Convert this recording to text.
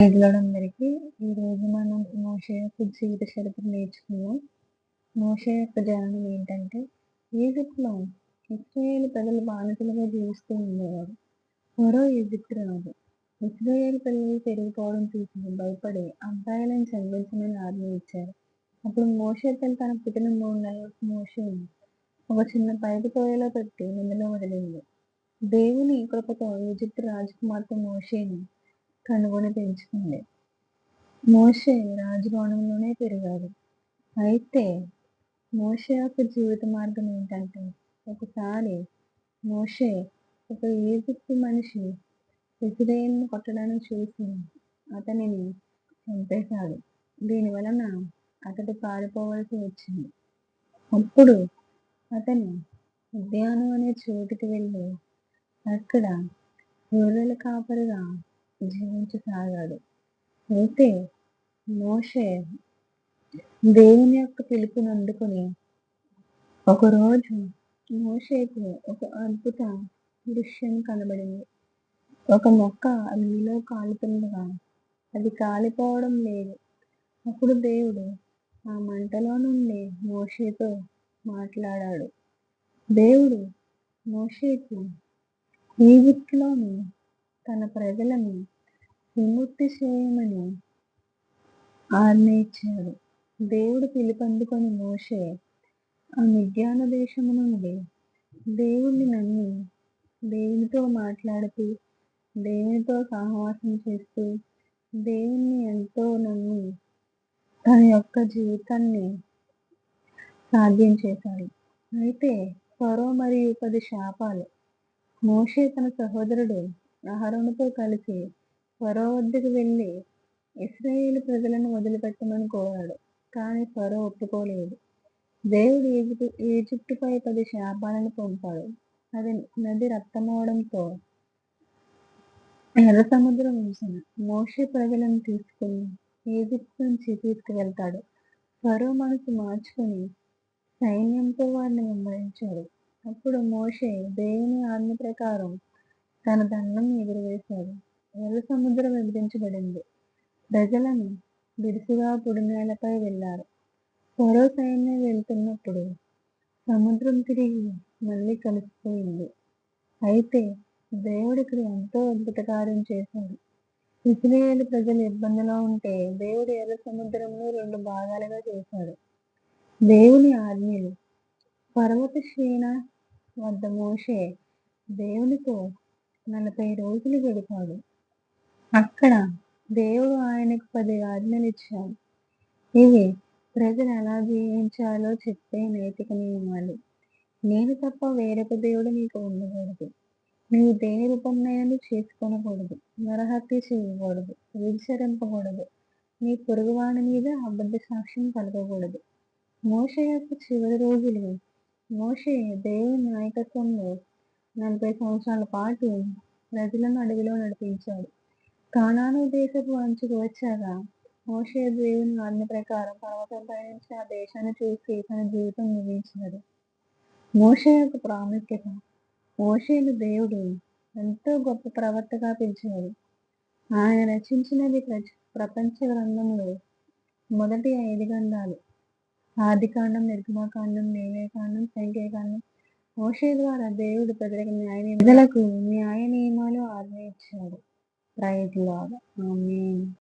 ప్రజలందరికీ ఈరోజు మనం మోషే యొక్క జీవిత చరిత్ర నేర్చుకున్నాం మోషే యొక్క జననం ఏంటంటే ఈజిప్ట్లో ఇస్రాయేల్ ప్రజలు బానిసలుగా జీవిస్తూ ఉండేవారు. మరో ఈజిప్ట్ రాదు ఇస్రాయేల్ పిల్లలు పెరిగిపోవడం చూసి భయపడి అబ్బాయిలను చదివించమని ఆజ్ఞ ఇచ్చారు. అప్పుడు మోషే తల్లి తన పుట్టిన మూడు నెలల మోషే ఒక చిన్న పైపు తోయలో పెట్టి నిందులో వదిలింది. దేవుని కృపతో ఈజిప్ట్ రాజకుమార్తె మోషేని కనుగొని పెంచుకుంది మోషే రాజభవనంలోనే పెరిగాడు. అయితే మోషే యొక్క జీవిత మార్గం ఏంటంటే ఒకసారి మోషే ఒక ఈజిప్ట్ మనిషి ఇజ్రాయేల్ని కొట్టడానికి చూసి అతనిని చంపేశాడు. దీని వలన అతడు పారిపోవలసి వచ్చింది. అప్పుడు అతను ఉద్యానం అనే చోటుకి వెళ్ళి అక్కడ గొర్రెల కాపరిగా జీవించసాగాడు అయితే మోషే దేవుని యొక్క పిలుపుని అందుకుని ఒకరోజు మోషేకు ఒక అద్భుత దృశ్యం కనబడింది. ఒక మొక్క అల్లిలో కాలుతుండగా అది కాలిపోవడం లేదు. అప్పుడు దేవుడు ఆ మంటలో నుండి మోషేతో మాట్లాడాడు. దేవుడు మోషేకు ఈజిప్ట్లోని తన ప్రజలను విముక్తి చేయమని ఆజ్ఞయించాడు. దేవుడు పిలుపందుకొని మోషే ఆ మిద్యాన దేశము నుండి దేవుణ్ణి నమ్మి దేవునితో మాట్లాడుతూ దేవునితో సహవాసం చేస్తూ దేవుణ్ణి ఎంతో నమ్మి తన యొక్క జీవితాన్ని సాధ్యం చేశాడు. అయితే ఫరో మరియు పది శాపాలు. మోషే తన సహోదరుడు అహరోనుతో కలిసి ఫరో వద్దకు వెళ్ళి ఇస్రాయేల్ ప్రజలను వదిలిపెట్టమని కోరాడు కానీ ఫరో ఒప్పుకోలేదు. దేవుడు ఈజిప్టు ఈజిప్టుపై పది శాపాలను పంపాడు. అది నది రక్తమవడంతో ఎర్ర సముద్రం ఉంచిన మోషే ప్రజలను తీసుకుని ఈజిప్ట్ నుంచి తీసుకువెళ్తాడు. ఫరో మనసు మార్చుకుని సైన్యంతో వారిని వెంబడించాడు. అప్పుడు మోషే దేవుని ఆజ్ఞ ప్రకారం తన దండం ఎగురవేశాడు. ఎర్ర సముద్రం విభజించబడింది. ప్రజలను బిరుసుగా పొడినేలపై వెళ్ళారు. ఫరో సైన్యం వెళ్తున్నప్పుడు సముద్రం తిరిగి మళ్ళీ కలిసిపోయింది. అయితే దేవుడు ఇక్కడ ఎంతో అద్భుతకార్యం చేశాడు. ఇస్రాయేల్ ప్రజలు ఇబ్బందిలో ఉంటే దేవుడు ఎర్ర సముద్రంలో రెండు భాగాలుగా చేశాడు. దేవుని ఆజ్ఞలు పర్వత శ్రేణ వద్ద మోషే దేవునితో నలభై రోజులు గడిపాడు. అక్కడ దేవుడు ఆయనకు పది ఆజ్ఞలు ఇచ్చాడు. ఇవి ప్రజలు ఎలా జీవించాలో చెప్పే నైతిక నియమాలు నేను తప్ప వేరొక దేవుడు నీకు ఉండకూడదు. నీవు దేని రూపంలో చేసుకొనకూడదు. నరహత్య చేయకూడదు. విచరింపకూడదు నీ పొరుగువాని మీద అబద్ధ సాక్ష్యం కలగకూడదు మోష యొక్క చివరి రోజులు. మోషే దేవుని నాయకత్వంలో నలభై సంవత్సరాల పాటు ప్రజలను అడవిలో నడిపించాడు. కానాను దేశపు అంచుకు వచ్చాక మోషే దేవుని ఆజ్ఞ ప్రకారం పర్వతంపై నుంచి ఆ దేశాన్ని చూసి తన జీవితం ముగించాడు మోషే యొక్క ప్రాముఖ్యత. మోషేను దేవుడు ఎంతో గొప్ప ప్రవర్తగా పిలిచాడు ఆయన రచించినది ప్రపంచ గ్రంథంలో మొదటి ఐదు గ్రంథాలు. ఆదికాండం నిర్గమకాండం నేవేకాండం సంఖ్యాకాండం మోషే ద్వారా దేవుడు ప్రజలకు న్యాయ ప్రజలకు న్యాయ నియమాలు ఆజ్ఞ ఇచ్చాడు Praise Lord. Amen.